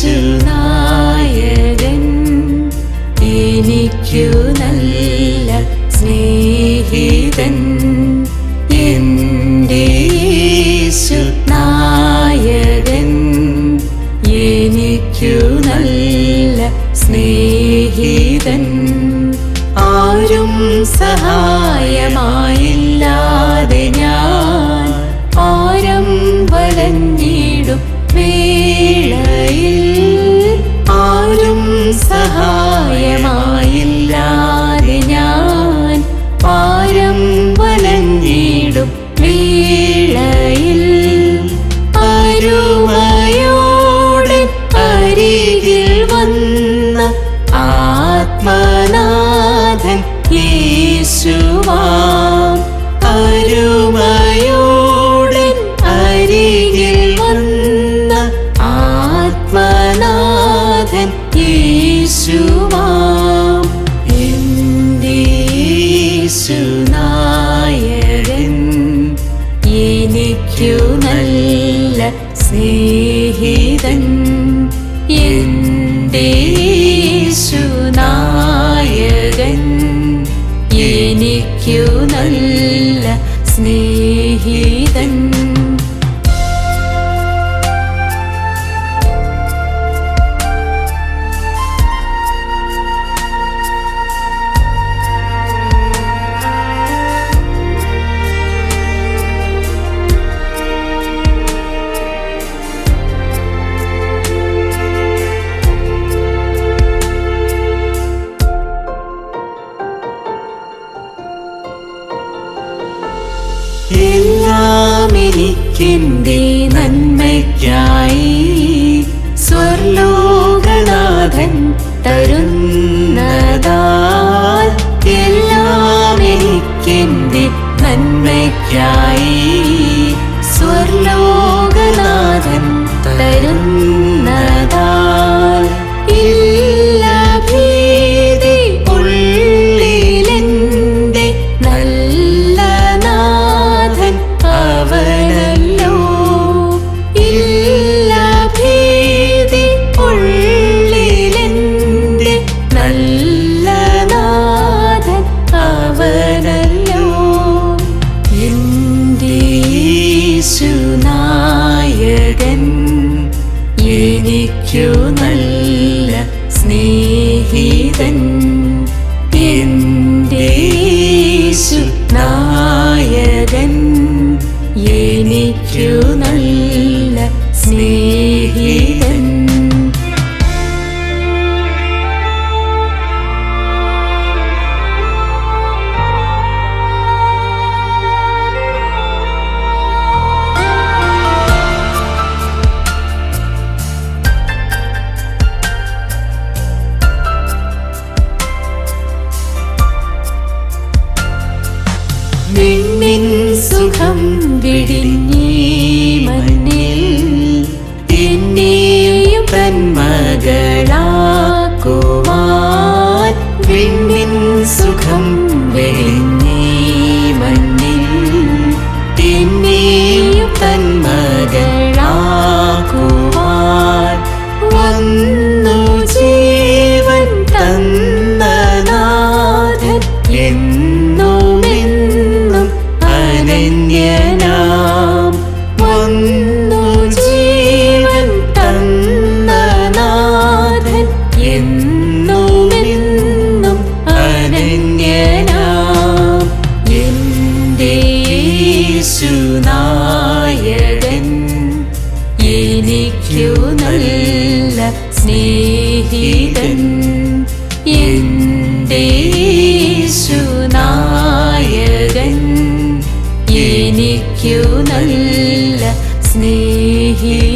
soon. സ്നേഹിതൻ. ആരും സഹായമായില്ലാതെ ഞാൻ ആരം വലഞ്ഞിടും വേളയിൽ ആരും സഹായമായില്ലാതെ നല്ല സ്നേഹിതൻ എന്റെ യേശുനായകൻ എനിക്കു നല്ല സ്നേഹിതൻ എനിക്കെന്റെ നന്മയ്ക്കായി സ്വർലോകനാഥൻ തരുന്നതാൽ എല്ലാം എനിക്കെന്റെ നന്മയ്ക്കായി. എനിക്കു നല്ല സ്നേഹിതൻ വിണ്ണിൻ സുഖം വിടിഞ്ഞീ എനിക്കു നല്ല സ്നേഹിതൻ എന്റെ സുനായകൻ എനിക്കു നല്ല സ്നേഹിതൻ